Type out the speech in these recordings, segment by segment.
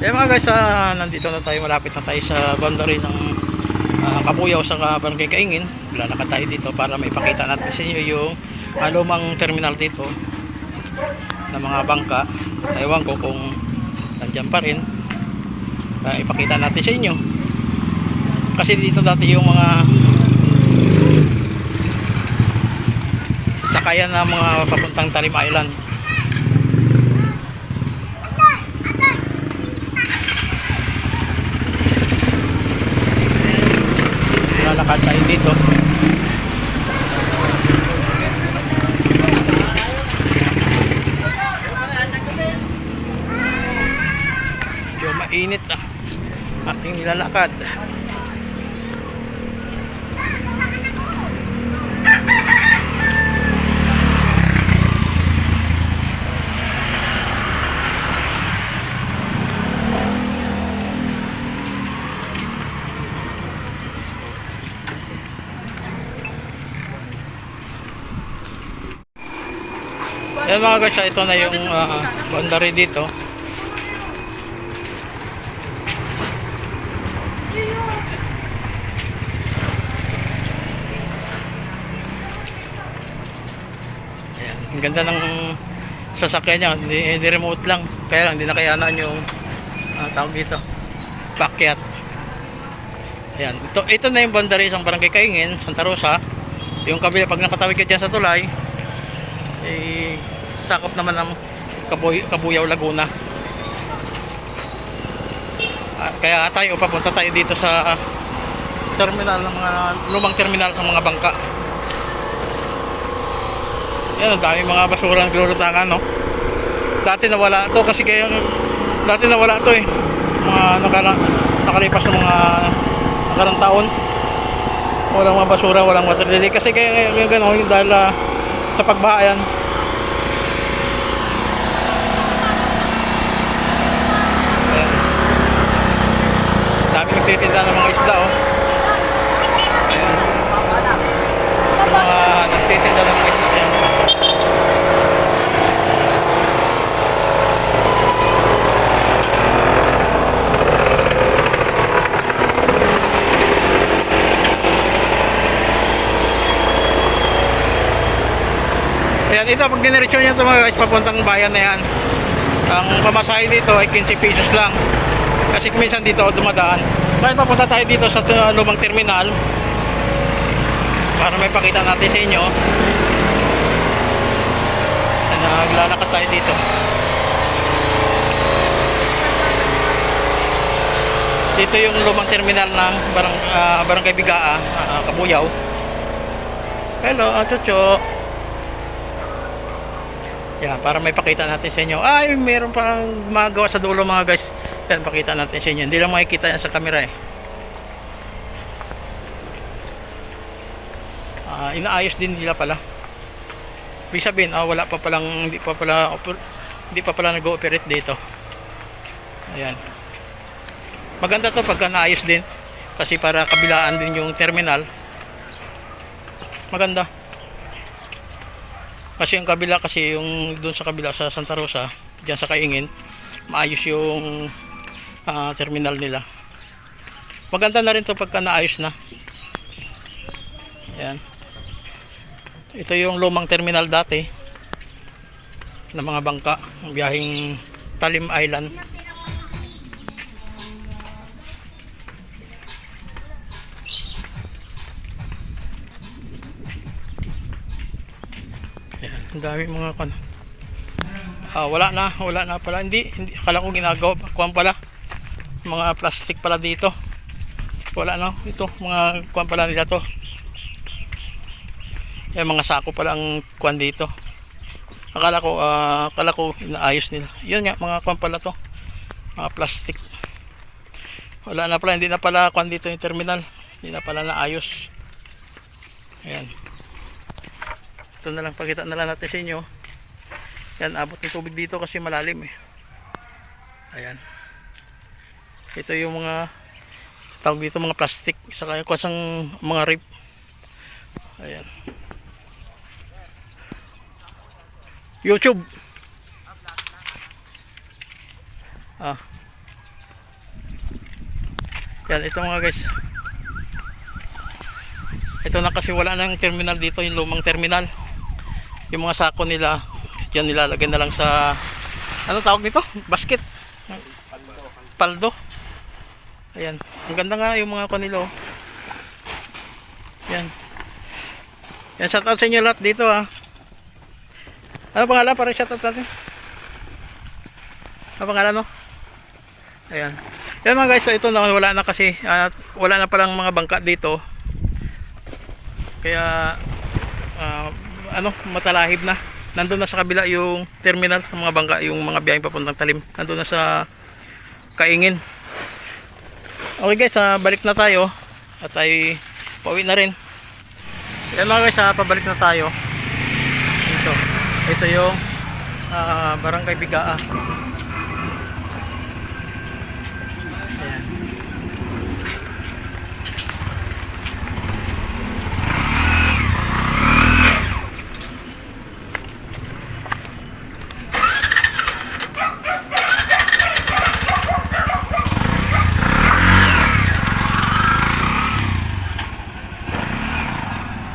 Eh mga guys, ah, nandito na tayo, malapit na tayo sa boundary ng ah, Kabuyaw sa Barangay Kaingin. Lalakad tayo dito para maipakita natin sa inyo yung ah, lumang terminal dito ng mga bangka. Ewan ko kung nandyan pa rin. Ah, ipakita natin sa inyo. Kasi dito dati yung mga sakayan ng mga papuntang Talim Island. lalakad tayo dito. Medyo mainit na ating nilalakad Yan mga guys, ito na yung uh, boundary dito. Ayan, ang ganda ng sasakyan niya, hindi, hindi remote lang. Kaya lang, hindi nakayanan yung uh, tawag dito, pakyat. Ayan, ito, ito na yung boundary ng Barangay Kaingin, Santa Rosa. Yung kabila, pag nakatawid ka dyan sa tulay, eh, sakop naman ng Kabuy, Kabuyaw, Laguna. At kaya tayo, papunta tayo dito sa terminal ng mga lumang terminal ng mga bangka. Yan, ang dami mga basura ng glulutangan, no? Dati nawala to kasi kaya dati nawala to eh. Mga nakala, nakalipas ng mga nakarang taon. Walang mga basura, walang water lily kasi kaya, kaya gano'n dahil ah, sa pagbaha yan. Nagtitinda ng mga isda oh. Ayan. Yung mga nagtitinda ng mga isda yan. Ayan, ito pag diniretso niya ito mga guys, papuntang bayan na yan. Ang pamasahe dito ay 15 pesos lang. Kasi minsan dito dumadaan. Kaya papunta tayo dito sa uh, lumang terminal. Para may pakita natin sa inyo. Ayan, Naglalakad tayo dito. Dito yung lumang terminal ng barang, ah, Barangay Bigaa, ah, Kabuyaw. Hello, ah, Chucho. Yan, para may pakita natin sa inyo. Ay, meron parang magawa sa dulo mga guys. Yan, pakita natin sa inyo. Hindi lang makikita yan sa camera eh. Ah, inaayos din nila pala. Ibig sabihin, ah, wala pa palang, hindi pa pala, hindi pa pala nag-ooperate dito. Ayan. Maganda to pagka naayos din. Kasi para kabilaan din yung terminal. Maganda. Kasi yung kabila kasi yung doon sa kabila sa Santa Rosa, diyan sa Kaingin, maayos yung ah, terminal nila. Maganda na rin to pagka naayos na. Ayan. Ito yung lumang terminal dati ng mga bangka, ang biyaheng Talim Island. Ayan, ang dami mga kan. Ah, wala na, wala na pala. Hindi, hindi akala ko ginagawa kuwan pala. Mga plastic pala dito. Wala na, ito mga kuwan pala nila to. Yan mga sako pala ang kuwan dito. Akala ko, ah, akala ko inaayos nila. Yun nga, mga kuwan pala to. Mga plastic. Wala na pala, hindi na pala kuwan dito yung terminal. Hindi na pala naayos. Ayan. Ito na lang, pakita na lang natin sa inyo. Yan, abot ng tubig dito kasi malalim eh. Ayan. Ito yung mga tawag dito mga plastic saka yung kusang mga rip. Ayan. YouTube. Ah. Yan, ito mga guys. Ito na kasi wala nang terminal dito, yung lumang terminal. Yung mga sako nila, yan nilalagay na lang sa, ano tawag nito? Basket. Paldo. Ayan. Ang ganda nga yung mga kanilo. Yan. Yan, shout out sa inyo lahat dito ah. Ano pangalan? Parang shout out natin. Ano pangalan mo? Ayan. Yan mga guys, ito na wala na kasi at wala na palang mga bangka dito. Kaya ah, ano, matalahib na. Nandun na sa kabila yung terminal ng mga bangka, yung mga biyaheng papuntang Talim. Nandun na sa Kaingin. Okay guys, ah, balik na tayo. At ay pauwi na rin. Yan mga guys, ah, pabalik na tayo. Ito. Ito yung ah, Barangay Bigaa. Ayan.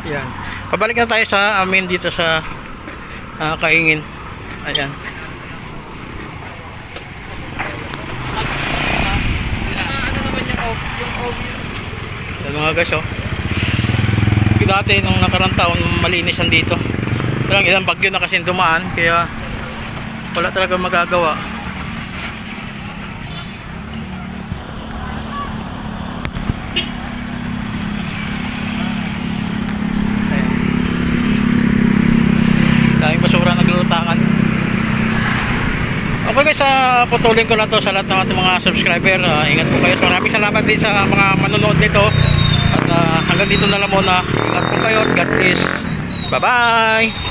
Yan. Pabalik na tayo sa amin dito sa ah, Kaingin. Ayan. Yan mga guys oh. Dati nung nakarang taon malinis yan dito. Pero ang ilang bagyo na kasi dumaan kaya wala talaga magagawa. Ayan. Daming basura naglulutangan. Okay guys, uh, putulin ko na to sa lahat ng ating mga subscriber. Ah, ingat po kayo. Maraming salamat din sa mga manonood nito. At ah, hanggang dito na lang muna. Ingat po kayo God bless. Bye-bye!